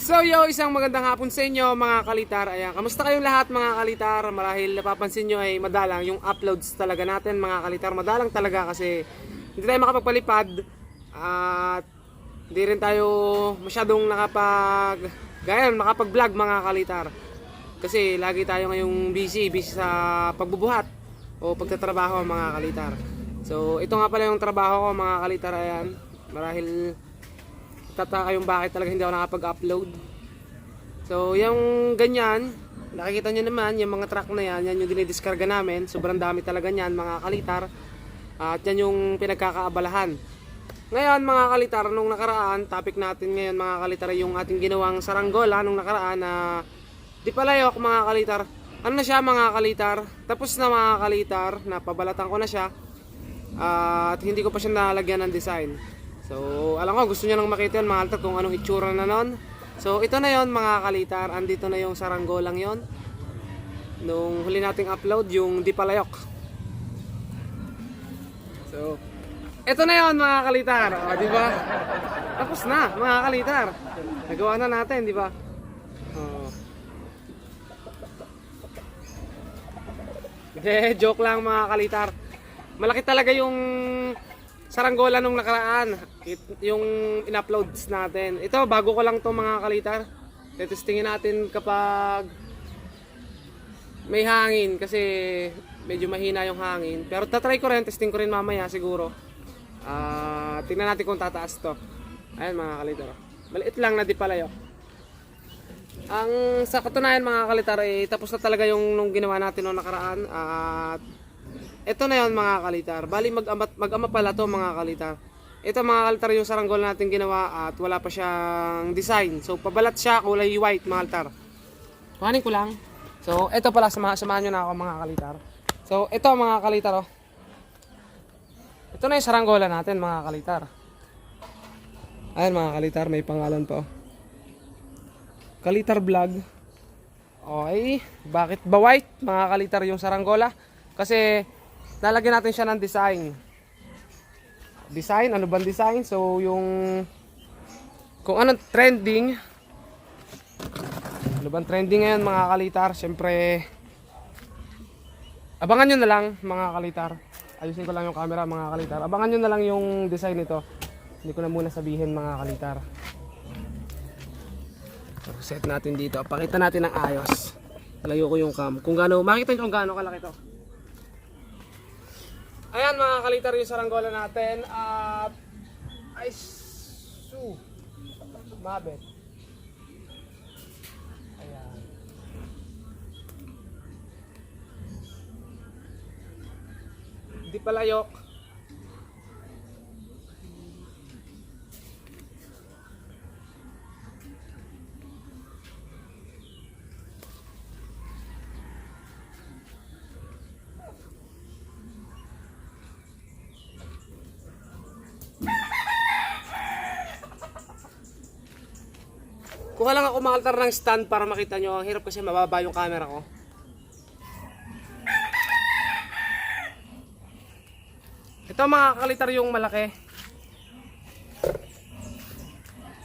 So yo, isang magandang hapon sa inyo mga kalitar. Ayan, kamusta kayong lahat mga kalitar? Marahil napapansin nyo ay madalang yung uploads talaga natin mga kalitar. Madalang talaga kasi hindi tayo makapagpalipad at hindi rin tayo masyadong nakapag gaya makapag-vlog mga kalitar. Kasi lagi tayo ngayong busy, busy sa pagbubuhat o pagtatrabaho mga kalitar. So ito nga pala yung trabaho ko mga kalitar. Ayan, marahil tataka kayong bakit talaga hindi ako nakapag-upload. So, yung ganyan, nakikita nyo naman, yung mga truck na yan, yan yung dinidiskarga namin. Sobrang dami talaga niyan, mga kalitar. At yan yung pinagkakaabalahan. Ngayon, mga kalitar, nung nakaraan, topic natin ngayon, mga kalitar, yung ating ginawang saranggola nung nakaraan na di palayok, mga kalitar. Ano na siya, mga kalitar? Tapos na, mga kalitar, napabalatan ko na siya. at hindi ko pa siya nalagyan ng design. So, alam ko, gusto niyo nang makita yun, mga kalitar, kung anong itsura na nun. So, ito na yon mga kalitar. Andito na yung saranggolang yon Nung huli nating upload, yung di palayok. So, ito na yon mga kalitar. O, di ba? Tapos na, mga kalitar. Nagawa na natin, di ba? Oh. Eh, joke lang mga kalitar. Malaki talaga yung saranggola nung nakaraan. It- yung in-uploads natin. Ito, bago ko lang to mga kalitar. Tetestingin natin kapag may hangin kasi medyo mahina yung hangin. Pero tatry ko rin, testing ko rin mamaya siguro. Ah, tingnan natin kung tataas to. Ayan mga kalitar. Maliit lang na di palayo. Ang sa katunayan mga kalitar, eh, tapos na talaga yung nung ginawa natin nung nakaraan. At ito na yon mga kalitar. Bali mag-ama, mag-ama pala to mga kalitar. Ito mga kalitar yung saranggol natin ginawa at wala pa siyang design. So pabalat siya kulay white mga kalitar. Kuhanin ko lang. So ito pala sama, samahan nyo na ako mga kalitar. So ito mga kalitar oh. Ito na yung saranggola natin mga kalitar. Ayan mga kalitar, may pangalan pa oh. Kalitar Vlog. Okay, bakit ba white mga kalitar yung saranggola? Kasi lalagyan natin siya ng design. Design, ano bang design? So yung kung anong trending ano bang trending ngayon mga kalitar? Siyempre abangan nyo na lang mga kalitar. Ayusin ko lang yung camera mga kalitar. Abangan nyo na lang yung design nito. Hindi ko na muna sabihin mga kalitar. Set natin dito. Pakita natin ng ayos. Layo ko yung cam. Kung gaano, makita nyo kung gaano kalaki to. Ayan mga kalitar yung saranggola natin. At ay su. Mabet. Ayan. Hindi pala Kuha lang ako makaltar ng stand para makita nyo. Ang hirap kasi mababa yung camera ko. Ito mga kalitar yung malaki.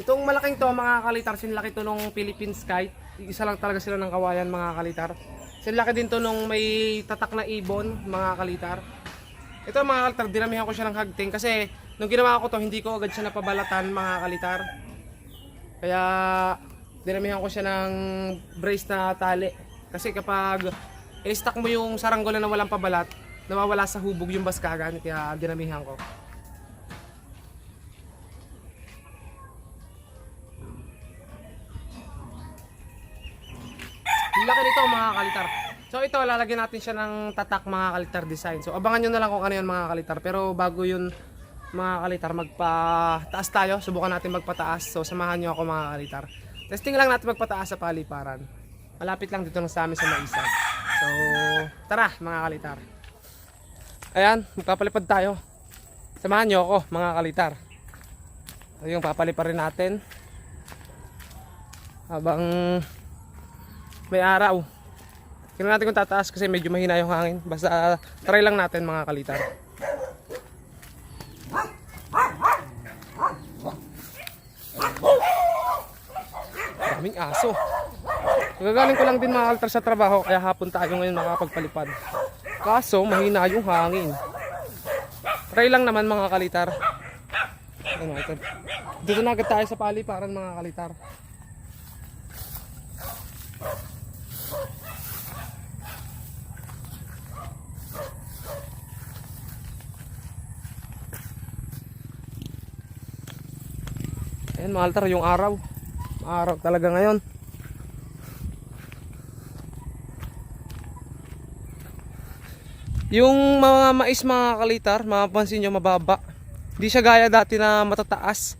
Itong malaking to mga kalitar, sinlaki to nung Philippine Sky. Isa lang talaga sila ng kawayan mga kalitar. Sinlaki din to nung may tatak na ibon mga kalitar. Ito mga kalitar, dinamihan ko siya ng hagting kasi nung ginawa ko to, hindi ko agad siya napabalatan mga kalitar. Kaya dinamihan ko siya ng brace na tali. Kasi kapag i-stack mo yung saranggola na walang pabalat, nawawala sa hubog yung baskagan. Kaya dinamihan ko. Laki nito mga kalitar. So ito, lalagyan natin siya ng tatak mga kalitar design. So abangan nyo na lang kung ano yun mga kalitar. Pero bago yun mga kalitar, magpataas tayo. Subukan natin magpataas. So samahan nyo ako mga kalitar. Testing lang natin magpataas sa paliparan. Malapit lang dito lang sa amin sa Maisag. So tara mga kalitar. Ayan, magpapalipad tayo. Samahan nyo ako mga kalitar. Ito yung papaliparin natin. Habang may araw. Tingnan natin kung tataas kasi medyo mahina yung hangin. Basta try lang natin mga kalitar. Daming aso. Gagaling ko lang din mga kaltar sa trabaho kaya hapon tayo ngayon makapagpalipad. Kaso mahina yung hangin. Try lang naman mga kalitar. Ano ito? Dito na agad tayo sa paliparan mga kalitar. Ayan mga kaltar yung araw. Araw talaga ngayon. Yung mga mais mga kalitar, mapapansin nyo mababa. Hindi siya gaya dati na matataas.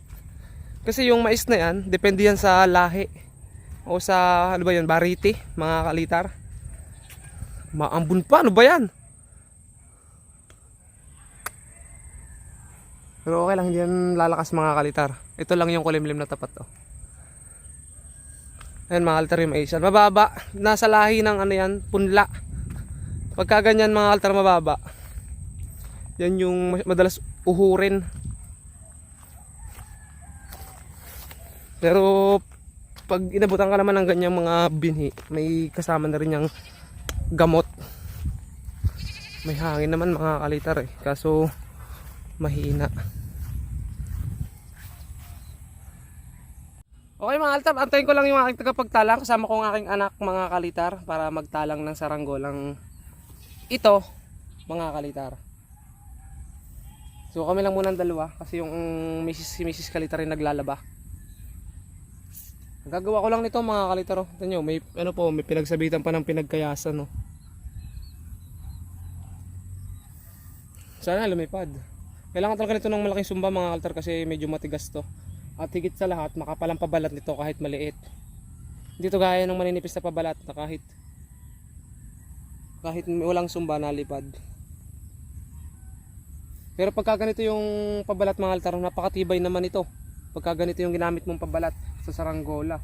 Kasi yung mais na yan, depende yan sa lahi. O sa, ano ba yun, bariti, mga kalitar. Maambun pa, ano ba yan? Pero okay lang, hindi yan lalakas mga kalitar. Ito lang yung kulimlim na tapat to. Ayan mga kalitar yung mais. yan. Mababa, nasa lahi ng ano yan, punla. Pagka ganyan mga altar mababa, yan yung madalas uhurin. Pero pag inabutan ka naman ng ganyang mga binhi, may kasama na rin yung gamot. May hangin naman mga kalitar eh, kaso mahina. Okay mga altar, antayin ko lang yung aking tagapagtalang kasama ko ang aking anak mga kalitar para magtalang ng saranggolang ito, mga kalitar. So kami lang muna ang dalawa kasi yung Mrs. si Mrs. Kalitar rin naglalaba. Gagawa ko lang nito mga kalitar. Oh. Ito nyo, may ano po, may pinagsabitan pa ng pinagkayasan no. Sana lumipad. Kailangan talaga nito ng malaking sumba mga kalitar kasi medyo matigas to. At higit sa lahat, makapalang pabalat nito kahit maliit. Hindi to gaya ng maninipis na pabalat na kahit kahit walang sumba nalipad. Pero pagka ganito yung pabalat mga altar, napakatibay naman ito. Pagka ganito yung ginamit mong pabalat sa saranggola.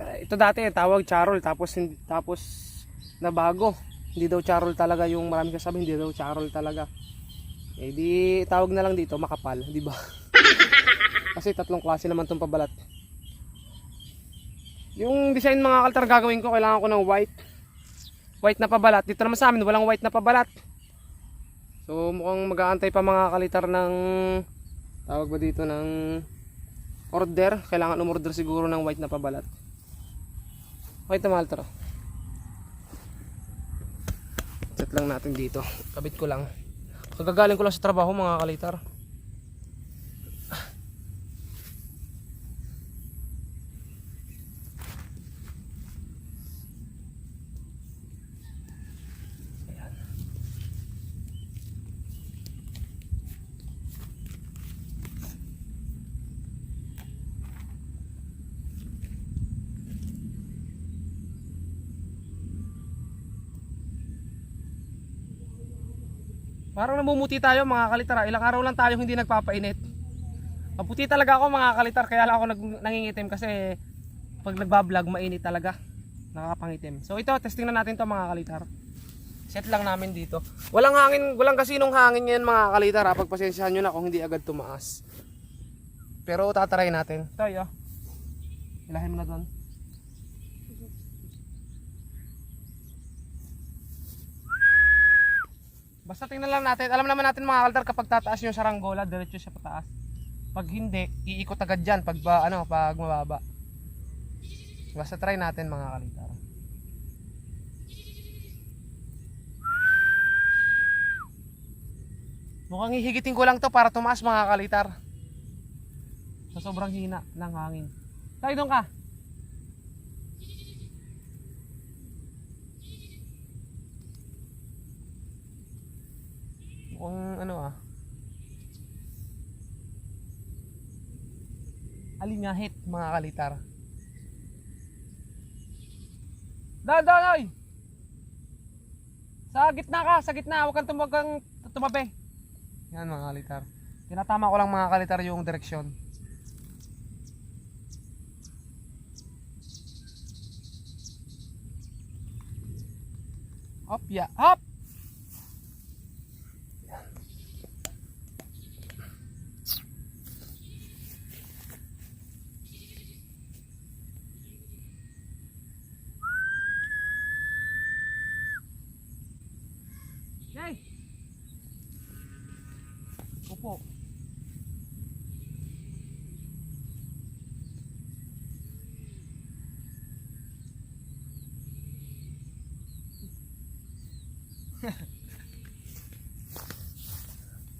Eh, ito dati tawag charol tapos tapos nabago. Hindi daw charol talaga yung marami kasabi, hindi daw charol talaga. Eh di tawag na lang dito makapal, di ba? Kasi tatlong klase naman tong pabalat. Yung design mga kaltar gagawin ko, kailangan ko ng white white na pabalat. Dito naman sa amin, walang white na pabalat. So mukhang mag-aantay pa mga kalitar ng tawag ba dito ng order. Kailangan umorder siguro ng white na pabalat. White na mahal tara. Set lang natin dito. Kabit ko lang. Kagagaling ko lang sa trabaho mga kalitar. Parang namumuti tayo mga kalitar. ah. Ilang araw lang tayo hindi nagpapainit. Maputi talaga ako mga kalitar. Kaya lang ako nag, nangingitim kasi pag nagbablog mainit talaga. Nakakapangitim. So ito, testing na natin to mga kalitar. Set lang namin dito. Walang hangin, walang kasinong hangin ngayon mga kalitar. Ha? Pagpasensyahan nyo na kung hindi agad tumaas. Pero tatry natin. Tayo. Ilahin mo na doon. Basta tingnan lang natin. Alam naman natin mga kaltar kapag tataas yung saranggola, diretso siya pataas. Pag hindi, iikot agad dyan pag ba, ano, pag mababa. Basta try natin mga kalitar. Mukhang hihigitin ko lang to para tumaas mga kalitar. Sa sobrang hina ng hangin. Tayo doon ka. Mukhang ano ah. Alingahit mga kalitar. Dan, dan, oy! Sa gitna ka, sa gitna. Huwag kang tumagang tumabi. Yan mga kalitar. Tinatama ko lang mga kalitar yung direksyon. Hop, ya, hop!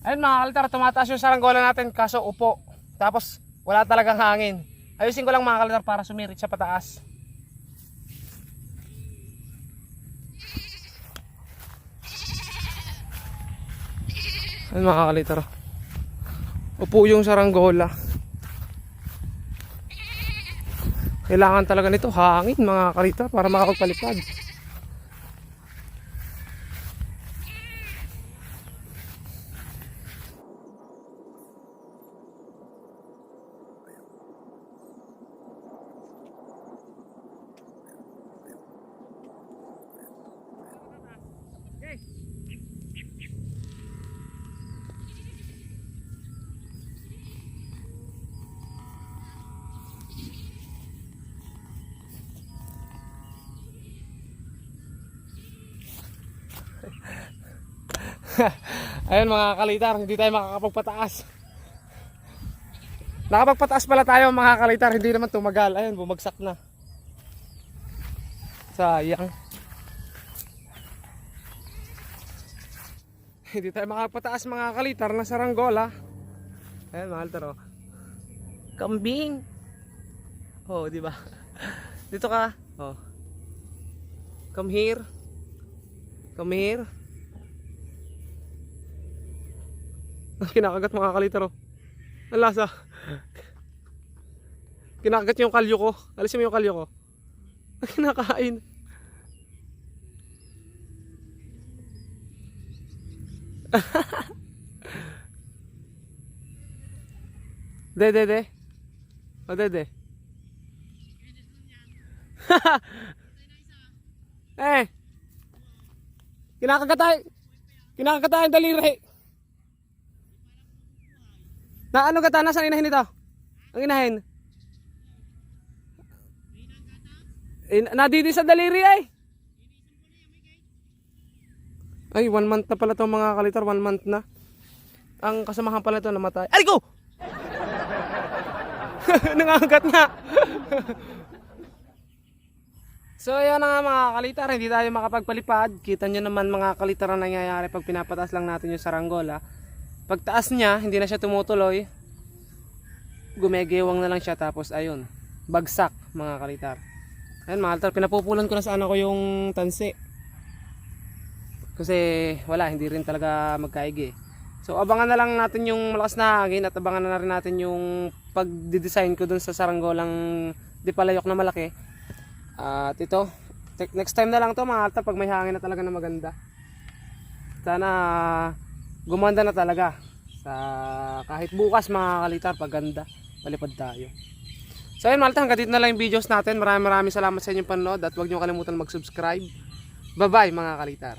Ayun mga kalitar, tumataas yung saranggola natin kaso upo. Tapos wala talagang hangin. Ayusin ko lang mga kalitar para sumirit sa pataas. Ayun mga kalitar. Upo yung saranggola. Kailangan talaga nito hangin mga kalitar para makapagpalipad. Ayun mga kalitar, hindi tayo makakapagpataas. Nakapagpataas pala tayo mga kalitar, hindi naman tumagal. Ayun, bumagsak na. Sayang. hindi tayo makapataas mga kalitar na saranggola. Ayun mga kalitar. Kambing. Oh, di ba? Dito ka. Oh. Come here. Come here. Kinakagat mga kalitar oh. Ang lasa. Kinakagat yung kalyo ko. Alisin mo yung kalyo ko. Kinakain. de, de, de. O, de, de. eh. Kinakagat tayo. Kinakagat tayo daliri. Na ano gata? Nasaan inahin ito? Ang inahin? Eh, nadidi sa daliri ay. Ay, one month na pala to mga kalitar. One month na. Ang kasamahan pala to namatay. Ay ko! Nangangagat na. so, ayan na nga mga kalitar. Hindi tayo makapagpalipad. Kita nyo naman mga kalitar na nangyayari pag pinapataas lang natin yung saranggola. Pagtaas niya, hindi na siya tumutuloy. Gumegewang na lang siya tapos ayun, bagsak mga kalitar. Ayun mga kalitar, pinapupulan ko na sa anak ko yung tansi. Kasi wala, hindi rin talaga magkaigi. So abangan na lang natin yung malakas na hangin at abangan na rin natin yung pag-design ko dun sa saranggolang di palayok na malaki. At ito, next time na lang to mga kalitar pag may hangin na talaga na maganda. Sana gumanda na talaga. Sa kahit bukas mga kalitar paganda palipad tayo. So ayun malta hanggang dito na lang yung videos natin. Maraming maraming salamat sa inyong panonood at huwag nyo kalimutan mag subscribe bye bye mga kalitar